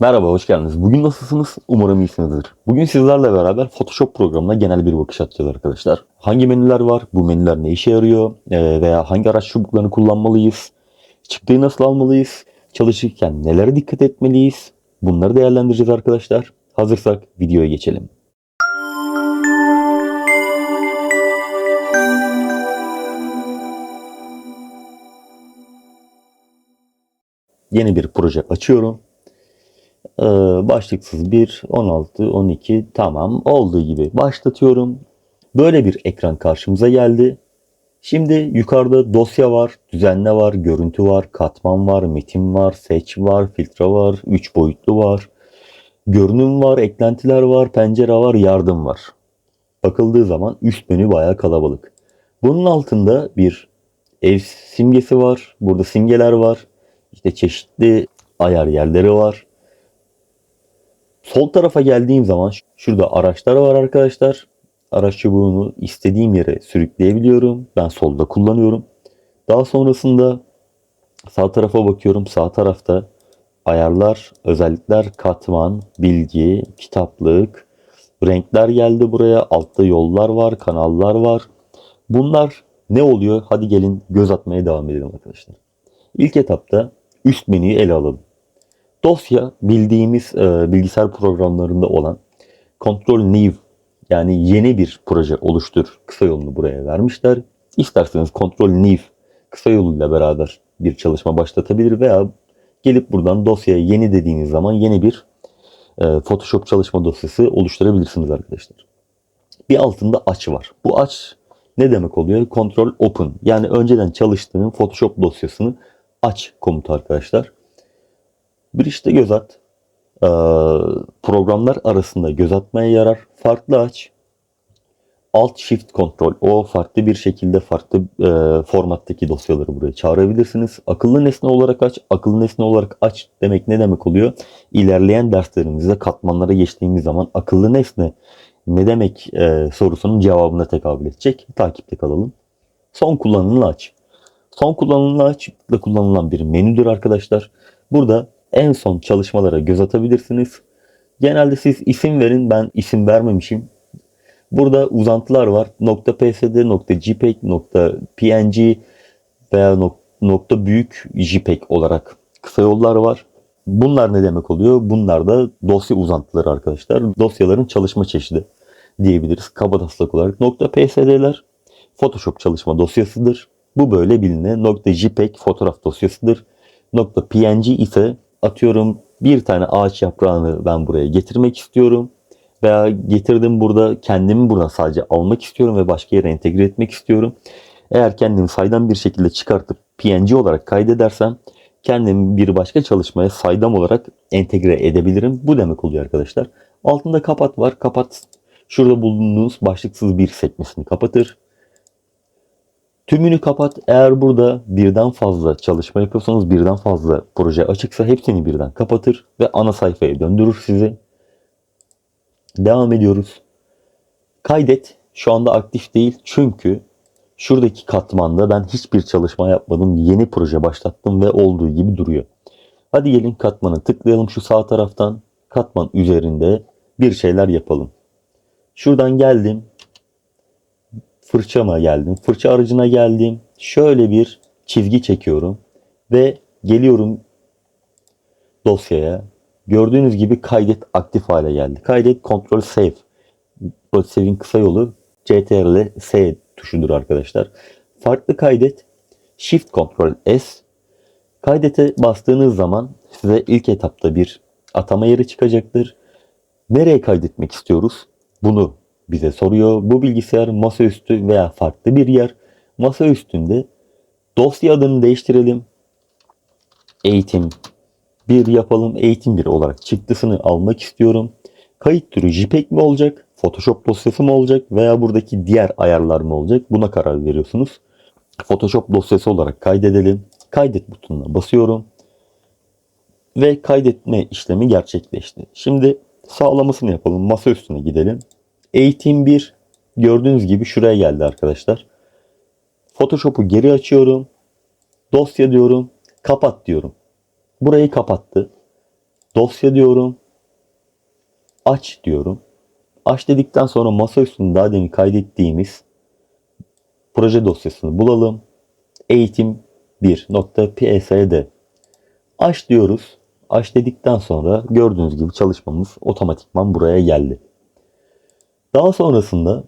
Merhaba, hoş geldiniz. Bugün nasılsınız? Umarım iyisinizdir. Bugün sizlerle beraber Photoshop programına genel bir bakış atacağız arkadaşlar. Hangi menüler var? Bu menüler ne işe yarıyor? Ee, veya hangi araç çubuklarını kullanmalıyız? Çıktıyı nasıl almalıyız? Çalışırken nelere dikkat etmeliyiz? Bunları değerlendireceğiz arkadaşlar. Hazırsak videoya geçelim. Yeni bir proje açıyorum. Ee, başlıksız 1, 16, 12 tamam olduğu gibi başlatıyorum. Böyle bir ekran karşımıza geldi. Şimdi yukarıda dosya var, düzenle var, görüntü var, katman var, metin var, seç var, filtre var, 3 boyutlu var. Görünüm var, eklentiler var, pencere var, yardım var. Bakıldığı zaman üst menü bayağı kalabalık. Bunun altında bir ev simgesi var. Burada simgeler var. İşte çeşitli ayar yerleri var. Sol tarafa geldiğim zaman şurada araçlar var arkadaşlar. Araç çubuğunu istediğim yere sürükleyebiliyorum. Ben solda kullanıyorum. Daha sonrasında sağ tarafa bakıyorum. Sağ tarafta ayarlar, özellikler, katman, bilgi, kitaplık, renkler geldi buraya. Altta yollar var, kanallar var. Bunlar ne oluyor? Hadi gelin göz atmaya devam edelim arkadaşlar. İlk etapta üst menüyü ele alalım. Dosya bildiğimiz e, bilgisayar programlarında olan Control New yani yeni bir proje oluştur kısa yolunu buraya vermişler. İsterseniz Control New kısa yoluyla beraber bir çalışma başlatabilir veya gelip buradan dosyaya yeni dediğiniz zaman yeni bir e, Photoshop çalışma dosyası oluşturabilirsiniz arkadaşlar. Bir altında aç var. Bu aç ne demek oluyor? Control Open yani önceden çalıştığın Photoshop dosyasını aç komutu arkadaşlar. İşte göz at. Ee, programlar arasında göz atmaya yarar. Farklı aç. Alt Shift Control. O farklı bir şekilde farklı e, formattaki dosyaları buraya çağırabilirsiniz. Akıllı nesne olarak aç. Akıllı nesne olarak aç demek ne demek oluyor? İlerleyen derslerimizde katmanlara geçtiğimiz zaman akıllı nesne ne demek e, sorusunun cevabına tekabül edecek. Takipte kalalım. Son kullanımını aç. Son kullanımını açıkla kullanılan bir menüdür arkadaşlar. Burada en son çalışmalara göz atabilirsiniz. Genelde siz isim verin. Ben isim vermemişim. Burada uzantılar var. .psd, .jpeg, .png veya nokta büyük JPEG olarak kısa yollar var. Bunlar ne demek oluyor? Bunlar da dosya uzantıları arkadaşlar. Dosyaların çalışma çeşidi diyebiliriz. Kaba taslak olarak .psd'ler Photoshop çalışma dosyasıdır. Bu böyle bilinen .jpeg fotoğraf dosyasıdır. .png ise atıyorum bir tane ağaç yaprağını ben buraya getirmek istiyorum. Veya getirdim burada kendimi buradan sadece almak istiyorum ve başka yere entegre etmek istiyorum. Eğer kendimi saydam bir şekilde çıkartıp PNG olarak kaydedersem kendimi bir başka çalışmaya saydam olarak entegre edebilirim. Bu demek oluyor arkadaşlar. Altında kapat var. Kapat şurada bulunduğunuz başlıksız bir sekmesini kapatır. Tümünü kapat. Eğer burada birden fazla çalışma yapıyorsanız birden fazla proje açıksa hepsini birden kapatır ve ana sayfaya döndürür sizi. Devam ediyoruz. Kaydet şu anda aktif değil çünkü şuradaki katmanda ben hiçbir çalışma yapmadım. Yeni proje başlattım ve olduğu gibi duruyor. Hadi gelin katmanı tıklayalım şu sağ taraftan. Katman üzerinde bir şeyler yapalım. Şuradan geldim fırçama geldim. Fırça aracına geldim. Şöyle bir çizgi çekiyorum ve geliyorum dosyaya. Gördüğünüz gibi kaydet aktif hale geldi. Kaydet Ctrl Save. Bu save'in kısa yolu CTRL S tuşudur arkadaşlar. Farklı kaydet Shift Ctrl S. Kaydete bastığınız zaman size ilk etapta bir atama yeri çıkacaktır. Nereye kaydetmek istiyoruz? Bunu bize soruyor. Bu bilgisayar masaüstü veya farklı bir yer. Masa üstünde dosya adını değiştirelim. Eğitim 1 yapalım. Eğitim 1 olarak çıktısını almak istiyorum. Kayıt türü JPEG mi olacak? Photoshop dosyası mı olacak? Veya buradaki diğer ayarlar mı olacak? Buna karar veriyorsunuz. Photoshop dosyası olarak kaydedelim. Kaydet butonuna basıyorum. Ve kaydetme işlemi gerçekleşti. Şimdi sağlamasını yapalım. Masa üstüne gidelim. Eğitim 1 gördüğünüz gibi şuraya geldi arkadaşlar. Photoshop'u geri açıyorum. Dosya diyorum. Kapat diyorum. Burayı kapattı. Dosya diyorum. Aç diyorum. Aç dedikten sonra masa üstünde daha demin kaydettiğimiz proje dosyasını bulalım. Eğitim 1.psd Aç diyoruz. Aç dedikten sonra gördüğünüz gibi çalışmamız otomatikman buraya geldi. Daha sonrasında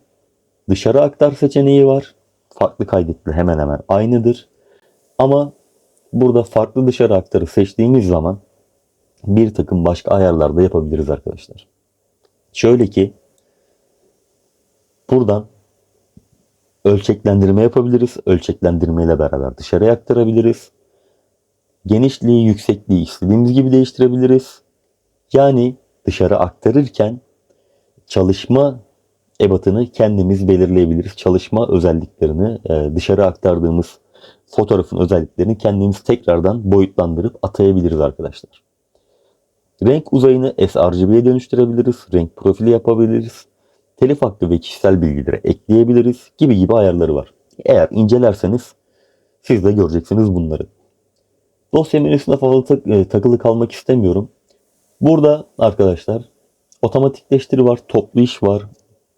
dışarı aktar seçeneği var. Farklı kaydetli hemen hemen aynıdır. Ama burada farklı dışarı aktarı seçtiğimiz zaman bir takım başka ayarlar da yapabiliriz arkadaşlar. Şöyle ki buradan ölçeklendirme yapabiliriz. Ölçeklendirme ile beraber dışarıya aktarabiliriz. Genişliği, yüksekliği istediğimiz gibi değiştirebiliriz. Yani dışarı aktarırken çalışma ebatını kendimiz belirleyebiliriz. Çalışma özelliklerini e, dışarı aktardığımız fotoğrafın özelliklerini kendimiz tekrardan boyutlandırıp atayabiliriz arkadaşlar. Renk uzayını sRGB'ye dönüştürebiliriz. Renk profili yapabiliriz. Telif hakkı ve kişisel bilgileri ekleyebiliriz gibi gibi ayarları var. Eğer incelerseniz siz de göreceksiniz bunları. Dosya menüsüne fazla e, takılı kalmak istemiyorum. Burada arkadaşlar otomatikleştiri var, toplu iş var,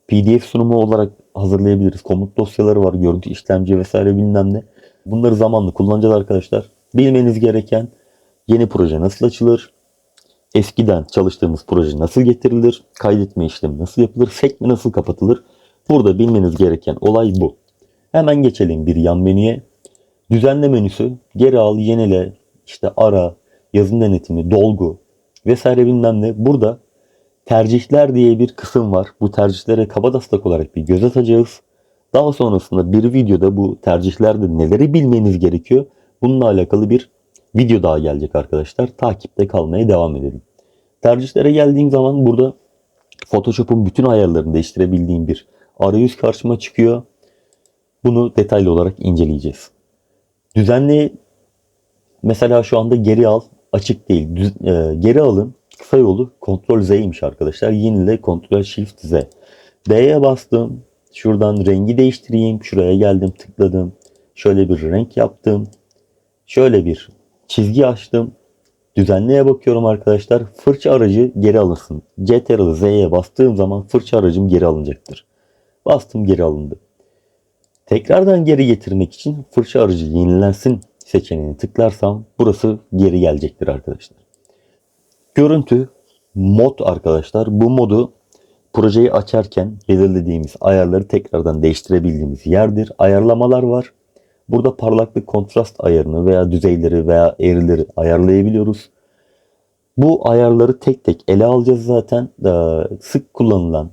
PDF sunumu olarak hazırlayabiliriz. Komut dosyaları var, görüntü işlemci vesaire bilmem ne. Bunları zamanlı kullanacağız arkadaşlar. Bilmeniz gereken yeni proje nasıl açılır, eskiden çalıştığımız proje nasıl getirilir, kaydetme işlemi nasıl yapılır, sekme nasıl kapatılır. Burada bilmeniz gereken olay bu. Hemen geçelim bir yan menüye. Düzenle menüsü, geri al, yenile, işte ara, yazım denetimi, dolgu vesaire bilmem ne. Burada tercihler diye bir kısım var. Bu tercihlere kabataslak olarak bir göz atacağız. Daha sonrasında bir videoda bu tercihlerde neleri bilmeniz gerekiyor bununla alakalı bir video daha gelecek arkadaşlar. Takipte kalmaya devam edelim. Tercihlere geldiğim zaman burada Photoshop'un bütün ayarlarını değiştirebildiğim bir arayüz karşıma çıkıyor. Bunu detaylı olarak inceleyeceğiz. Düzenli mesela şu anda geri al açık değil. Düz, e, geri alın kısa yolu Ctrl Z'ymiş arkadaşlar. Yenile Ctrl Shift Z. D'ye bastım. Şuradan rengi değiştireyim. Şuraya geldim tıkladım. Şöyle bir renk yaptım. Şöyle bir çizgi açtım. Düzenleye bakıyorum arkadaşlar. Fırça aracı geri alınsın. Ctrl Z'ye bastığım zaman fırça aracım geri alınacaktır. Bastım geri alındı. Tekrardan geri getirmek için fırça aracı yenilensin seçeneğini tıklarsam burası geri gelecektir arkadaşlar. Görüntü mod arkadaşlar. Bu modu projeyi açarken belirlediğimiz ayarları tekrardan değiştirebildiğimiz yerdir. Ayarlamalar var. Burada parlaklık kontrast ayarını veya düzeyleri veya eğrileri ayarlayabiliyoruz. Bu ayarları tek tek ele alacağız zaten. Ee, sık kullanılan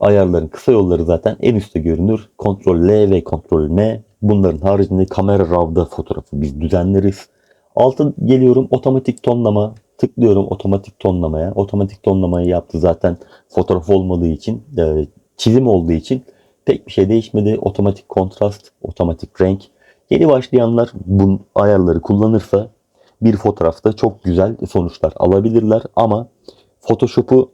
ayarların kısa yolları zaten en üstte görünür. Ctrl L ve Ctrl M. Bunların haricinde kamera RAW'da fotoğrafı biz düzenleriz. Altı geliyorum otomatik tonlama. Tıklıyorum otomatik tonlamaya. Otomatik tonlamayı yaptı zaten fotoğraf olmadığı için, e, çizim olduğu için pek bir şey değişmedi. Otomatik kontrast, otomatik renk. Yeni başlayanlar bu ayarları kullanırsa bir fotoğrafta çok güzel sonuçlar alabilirler ama Photoshop'u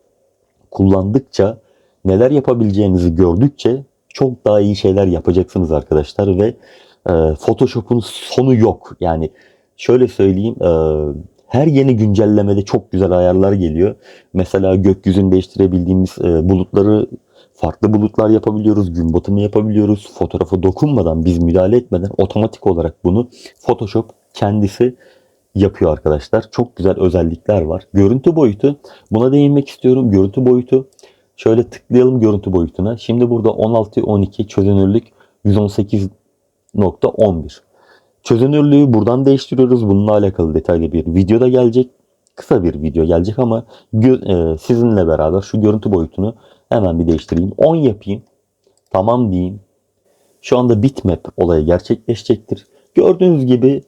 kullandıkça neler yapabileceğinizi gördükçe çok daha iyi şeyler yapacaksınız arkadaşlar ve e, Photoshop'un sonu yok. Yani şöyle söyleyeyim e, her yeni güncellemede çok güzel ayarlar geliyor. Mesela gökyüzünü değiştirebildiğimiz e, bulutları farklı bulutlar yapabiliyoruz, gün batımı yapabiliyoruz. Fotoğrafa dokunmadan, biz müdahale etmeden otomatik olarak bunu Photoshop kendisi yapıyor arkadaşlar. Çok güzel özellikler var. Görüntü boyutu, buna değinmek istiyorum. Görüntü boyutu, şöyle tıklayalım görüntü boyutuna. Şimdi burada 16-12 çözünürlük 118.11. Çözünürlüğü buradan değiştiriyoruz. Bununla alakalı detaylı bir video da gelecek. Kısa bir video gelecek ama e, sizinle beraber şu görüntü boyutunu hemen bir değiştireyim. 10 yapayım. Tamam diyeyim. Şu anda bitmap olayı gerçekleşecektir. Gördüğünüz gibi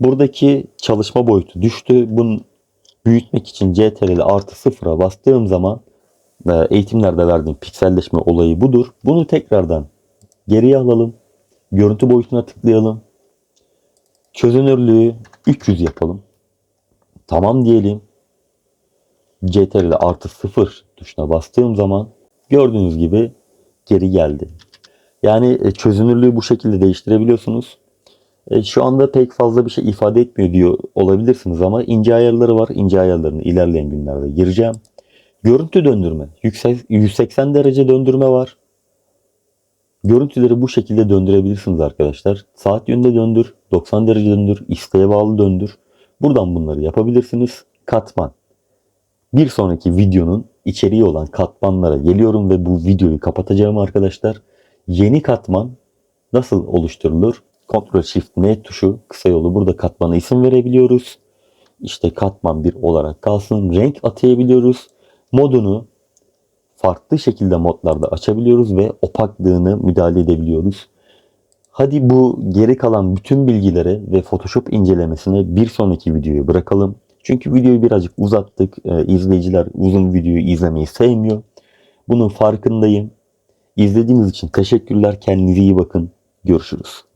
buradaki çalışma boyutu düştü. Bunu büyütmek için CTRL artı sıfıra bastığım zaman e, eğitimlerde verdiğim pikselleşme olayı budur. Bunu tekrardan geriye alalım. Görüntü boyutuna tıklayalım. Çözünürlüğü 300 yapalım. Tamam diyelim. CTRL artı 0 tuşuna bastığım zaman gördüğünüz gibi geri geldi. Yani e, çözünürlüğü bu şekilde değiştirebiliyorsunuz. E, şu anda pek fazla bir şey ifade etmiyor diyor olabilirsiniz ama ince ayarları var. İnce ayarlarını ilerleyen günlerde gireceğim. Görüntü döndürme. Yüksek, 180 derece döndürme var. Görüntüleri bu şekilde döndürebilirsiniz arkadaşlar. Saat yönünde döndür, 90 derece döndür, isteğe bağlı döndür. Buradan bunları yapabilirsiniz. Katman. Bir sonraki videonun içeriği olan katmanlara geliyorum ve bu videoyu kapatacağım arkadaşlar. Yeni katman nasıl oluşturulur? Ctrl Shift N tuşu kısa yolu burada katmana isim verebiliyoruz. İşte katman 1 olarak kalsın. Renk atayabiliyoruz. Modunu farklı şekilde modlarda açabiliyoruz ve opaklığını müdahale edebiliyoruz. Hadi bu geri kalan bütün bilgilere ve Photoshop incelemesine bir sonraki videoyu bırakalım. Çünkü videoyu birazcık uzattık. Ee, izleyiciler uzun videoyu izlemeyi sevmiyor. Bunun farkındayım. İzlediğiniz için teşekkürler. Kendinize iyi bakın. Görüşürüz.